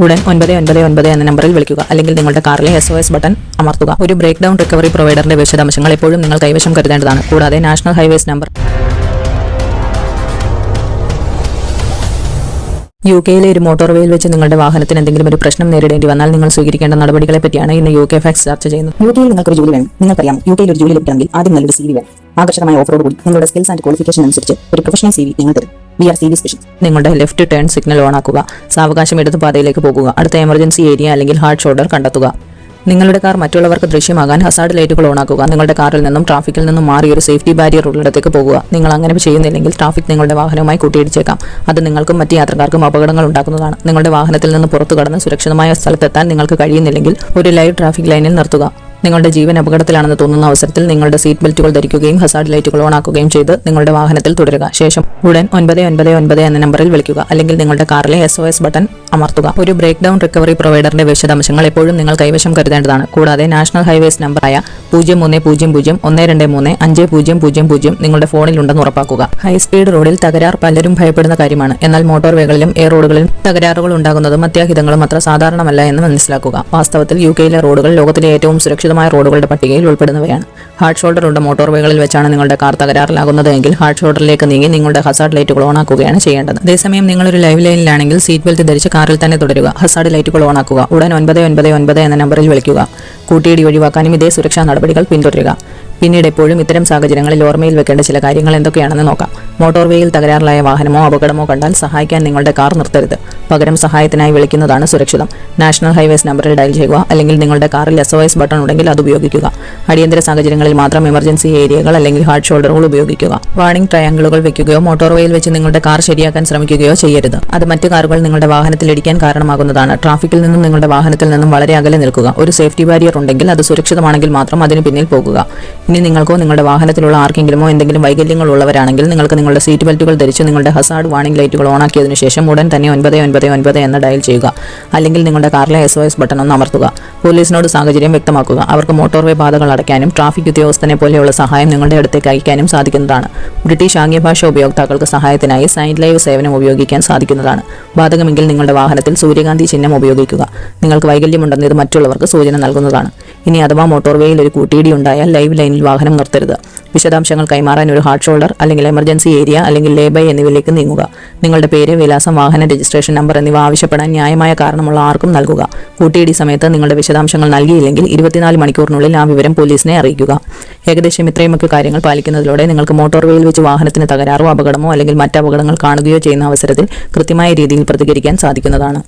ഉടൻ ഒൻപത് ഒൻപത് ഒൻപത് എന്ന നമ്പറിൽ വിളിക്കുക. അല്ലെങ്കിൽ നിങ്ങളുടെ കാറിലെ എസ് ഒ എസ് ബട്ടൺ അമർത്തുക. ഒരു ബ്രേക്ക് ഡൗൺ റിക്കവറി പ്രൊവൈഡറിന്റെ വിശദാംശങ്ങൾ എപ്പോഴും നിങ്ങൾ കൈവശം കരുതേണ്ടതാണ്. കൂടാതെ നാഷണൽ ഹൈവേസ് നമ്പർ യു കെയിലെ ഒരു മോട്ടോർവേയിൽ വെച്ച് നിങ്ങളുടെ വാഹനത്തിന് എന്തെങ്കിലും ഒരു പ്രശ്നം നേരിടേണ്ടി വന്നാൽ നിങ്ങൾ സ്വീകരിക്കേണ്ട നടപടികളെ പറ്റിയാണ് ഇന്ന് യു കെ ഫാക്സ് ചർച്ച ചെയ്യുന്നത്. യു കെയിൽ നിങ്ങൾക്ക് ഒരു ജോലി വേണം. നിങ്ങൾക്കറിയാം യു കെയിൽ ഒരു ജോലി ലഭിക്കണമെങ്കിൽ ആദ്യം നല്ലൊരു സി വി വേണം. ആകർഷകമായ ഓഫറോട് കൂടി നിങ്ങളുടെ സ്കിൽസ് ആൻഡ് ക്വാളിഫിക്കേഷൻ അനുസരിച്ച് ഒരു പ്രൊഫഷണൽ സി വി നിങ്ങൾ തരും. V R C V special നിങ്ങളുടെ ലെഫ്റ്റ് ടേൺ സിഗ്നൽ ഓൺ ആക്കുക. സാവകാശം ഇടതു പാതയിലേക്ക് പോകുക. അടുത്ത എമർജൻസി ഏരിയ അല്ലെങ്കിൽ ഹാർഡ് ഷോൾഡർ കണ്ടെത്തുക. നിങ്ങളുടെ കാർ മറ്റുള്ളവർക്ക് ദൃശ്യമാകാൻ ഹസാർഡ് ലൈറ്റുകൾ ഓൺ ആക്കുക. നിങ്ങളുടെ കാറിൽ നിന്നും ട്രാഫിക്കിൽ നിന്നും മാറി ഒരു സേഫ്റ്റി ബാരിയർ ഉള്ളിടത്തേക്ക് പോകുക. നിങ്ങൾ അങ്ങനെ ചെയ്യുന്നില്ലെങ്കിൽ ട്രാഫിക് നിങ്ങളുടെ വാഹനവുമായി കൂട്ടിയിടിച്ചേക്കാം. അത് നിങ്ങൾക്കും മറ്റ് യാത്രക്കാർക്കും അപകടങ്ങൾ ഉണ്ടാക്കുന്നതാണ്. നിങ്ങളുടെ വാഹനത്തിൽ നിന്ന് പുറത്തു കടന്ന് സുരക്ഷിതമായ സ്ഥലത്തെത്താൻ നിങ്ങൾക്ക് കഴിയുന്നില്ലെങ്കിൽ ഒരു ലൈവ് ട്രാഫിക് ലൈനിൽ നിർത്തുക. നിങ്ങളുടെ ജീവൻ അപകടത്തിലാണെന്ന് തോന്നുന്ന അവസരത്തിൽ നിങ്ങളുടെ സീറ്റ് ബെൽറ്റുകൾ ധരിക്കുകയും ഹസാർഡ് ലൈറ്റുകൾ ഓൺ ആക്കുകയും ചെയ്ത് നിങ്ങളുടെ വാഹനത്തിൽ തുടരുക. ശേഷം ഉടൻ ഒൻപത് ഒൻപത് ഒൻപത് എന്ന നമ്പറിൽ വിളിക്കുക. അല്ലെങ്കിൽ നിങ്ങളുടെ കാറിലെ എസ് ഒ എസ് ബട്ടൺ അമർത്തുക. ഒരു ബ്രേക്ക് ഡൗൺ റിക്കവറി പ്രൊവൈഡറിന്റെ വിശദാംശങ്ങൾ എപ്പോഴും നിങ്ങൾ കൈവശം കരുതേണ്ടതാണ്. കൂടാതെ നാഷണൽ ഹൈവേസ് നമ്പറായ പൂജ്യം മൂന്ന് പൂജ്യം പൂജ്യം ഒന്ന് രണ്ട് മൂന്ന് അഞ്ച് പൂജ്യം പൂജ്യം പൂജ്യം നിങ്ങളുടെ ഫോണിലുണ്ടെന്ന് ഉറപ്പാക്കുക. ഹൈസ്പീഡ് റോഡിൽ തകരാർ പലരും ഭയപ്പെടുന്ന കാര്യമാണ്. എന്നാൽ മോട്ടോർ വേകളിലും എയർ റോഡുകളിലും തകരാറുകൾ ഉണ്ടാകുന്നതും അത്യാഹിതങ്ങളും അത്ര സാധാരണമല്ല എന്ന് മനസ്സിലാക്കുക. വാസ്തവത്തിൽ യു കെയിലെ റോഡുകൾ ലോകത്തിലെ ഏറ്റവും സുരക്ഷിതമായ റോഡുകളുടെ പട്ടികയിൽ ഉൾപ്പെടുന്നവയാണ്. ഹാർഡ് ഷോൾഡർ ഉള്ള മോട്ടോർ വേകളിൽ വെച്ചാണ് നിങ്ങളുടെ കാർ തകരാറിലാകുന്നത് എങ്കിൽ ഹാർഡ് ഷോൾഡറിലേക്ക് നീങ്ങി നിങ്ങളുടെ ഹസാർഡ് ലൈറ്റുകൾ ഓൺ ആക്കുകയാണ് ചെയ്യേണ്ടത്. അതേസമയം നിങ്ങളൊരു ലൈവ് ലൈനിലാണെങ്കിൽ സീറ്റ് ബെൽറ്റ് ധരിച്ച് കാറിൽ തന്നെ തുടരുക. ഹസാർഡ് ലൈറ്റുകൾ ഓൺ ആക്കുക ഉടൻ ഒൻപത് ഒൻപത് ഒൻപത് എന്ന നമ്പറിൽ വിളിക്കുക. കൂട്ടിയിടി ഒഴിവാക്കാനും ഇതേ സുരക്ഷാ നടപടികൾ പിന്തുടരുക. പിന്നീട് എപ്പോഴും ഇത്തരം സാഹചര്യങ്ങളിൽ ഓർമ്മയിൽ വെക്കേണ്ട ചില കാര്യങ്ങൾ എന്തൊക്കെയാണെന്ന് നോക്കാം. മോട്ടോർവേയിൽ തകരാറിലായ വാഹനമോ അപകടമോ കണ്ടാൽ സഹായിക്കാൻ നിങ്ങളുടെ കാർ നിർത്തരുത്. പകരം സഹായത്തിനായി വിളിക്കുന്നതാണ് സുരക്ഷിതം. നാഷണൽ ഹൈവേസ് നമ്പറിൽ ഡയൽ ചെയ്യുക അല്ലെങ്കിൽ നിങ്ങളുടെ കാറിൽ എസ് ഒ എസ് ബട്ടൺ ഉണ്ടെങ്കിൽ അത് ഉപയോഗിക്കുക. അടിയന്തര സാഹചര്യങ്ങളിൽ മാത്രം എമർജൻസി ഏരിയകൾ അല്ലെങ്കിൽ ഹാർഡ് ഷോൾഡറുകൾ ഉപയോഗിക്കുക. വാർണിംഗ് ട്രയാങ്കിളുകൾ വെക്കുകയോ മോട്ടോർവേയിൽ വെച്ച് നിങ്ങളുടെ കാർ ശരിയാക്കാൻ ശ്രമിക്കുകയോ ചെയ്യരുത്. അത് മറ്റ് കാറുകൾ നിങ്ങളുടെ വാഹനത്തിൽ ഇടിക്കാൻ കാരണമാകുന്നതാണ്. ട്രാഫിക്കിൽ നിന്നും നിങ്ങളുടെ വാഹനത്തിൽ നിന്നും വളരെ അകലെ നിൽക്കുക. ഒരു സേഫ്റ്റി ബാരിയർ ഉണ്ടെങ്കിൽ അത് സുരക്ഷിതമാണെങ്കിൽ മാത്രം അതിന് പിന്നിൽ പോകുക. ഇനി നിങ്ങൾക്കോ നിങ്ങളുടെ വാഹനത്തിലുള്ള ആർക്കെങ്കിലുമോ എന്തെങ്കിലും വൈകല്യങ്ങൾ ഉള്ളവരാണെങ്കിൽ നിങ്ങൾക്ക് നിങ്ങളുടെ സീറ്റ് ബെൽറ്റുകൾ ധരിച്ച് നിങ്ങളുടെ ഹസാർഡ് വാണിംഗ് ലൈറ്റുകൾ ഓണാക്കിയതിനു ശേഷം ഉടൻ തന്നെ ഒൻപത് ഒൻപത് ഒൻപത് എന്ന് ഡയൽ ചെയ്യുക. അല്ലെങ്കിൽ നിങ്ങളുടെ കാറിലെ എസ് ഒ എസ് ബട്ടൺ ഒന്ന് അമർത്തുക. പോലീസിനോട് സാഹചര്യം വ്യക്തമാക്കുക. അവർക്ക് മോട്ടോർവേ പാതകൾ അടയ്ക്കാനും ട്രാഫിക് ഉദ്യോഗസ്ഥനെ പോലെയുള്ള സഹായം നിങ്ങളുടെ അടുത്തേക്ക് അയക്കാനും സാധിക്കുന്നതാണ്. ബ്രിട്ടീഷ് ആംഗ്യഭാഷ ഉപയോക്താക്കൾക്ക് സഹായത്തിനായി സൈൻ ലൈവ് സേവനം ഉപയോഗിക്കാൻ സാധിക്കുന്നതാണ്. ബാധകമെങ്കിൽ നിങ്ങളുടെ വാഹനത്തിൽ സൂര്യകാന്തി ചിഹ്നം ഉപയോഗിക്കുക. നിങ്ങൾക്ക് വൈകല്യമുണ്ടെന്ന് ഇത് മറ്റുള്ളവർക്ക് സൂചന നൽകുന്നതാണ്. ഇനി അഥവാ മോട്ടോർവേയിൽ ഒരു കൂട്ടിയിടി ഉണ്ടായാൽ ലൈവ് ലൈനിൽ വാഹനം നിർത്തരുത്. വിശദാംശങ്ങൾ കൈമാറാൻ ഒരു ഹാർഡ് ഷോൾഡർ അല്ലെങ്കിൽ എമർജൻസി ഏരിയ അല്ലെങ്കിൽ ലേബൈ എന്നിവയിലേക്ക് നീങ്ങുക. നിങ്ങളുടെ പേര് വിലാസം വാഹന രജിസ്ട്രേഷൻ നമ്പർ എന്നിവ ആവശ്യപ്പെടാൻ ന്യായമായ കാരണമുള്ള ആർക്കും നൽകുക. കൂട്ടിയിടി സമയത്ത് നിങ്ങളുടെ വിശദാംശങ്ങൾ നൽകിയില്ലെങ്കിൽ ഇരുപത്തിനാല് മണിക്കൂറിനുള്ളിൽ ആ വിവരം പോലീസിനെ അറിയിക്കുക. ഏകദേശം ഇത്രയുമൊക്കെ കാര്യങ്ങൾ പാലിക്കുന്നതിലൂടെ നിങ്ങൾക്ക് മോട്ടോർവേയിൽ വെച്ച് വാഹനത്തിന് തകരാറോ അപകടമോ അല്ലെങ്കിൽ മറ്റ് അപകടങ്ങൾ കാണുകയോ ചെയ്യുന്ന അവസരത്തിൽ കൃത്യമായ രീതിയിൽ പ്രതികരിക്കാൻ സാധിക്കുന്നതാണ്.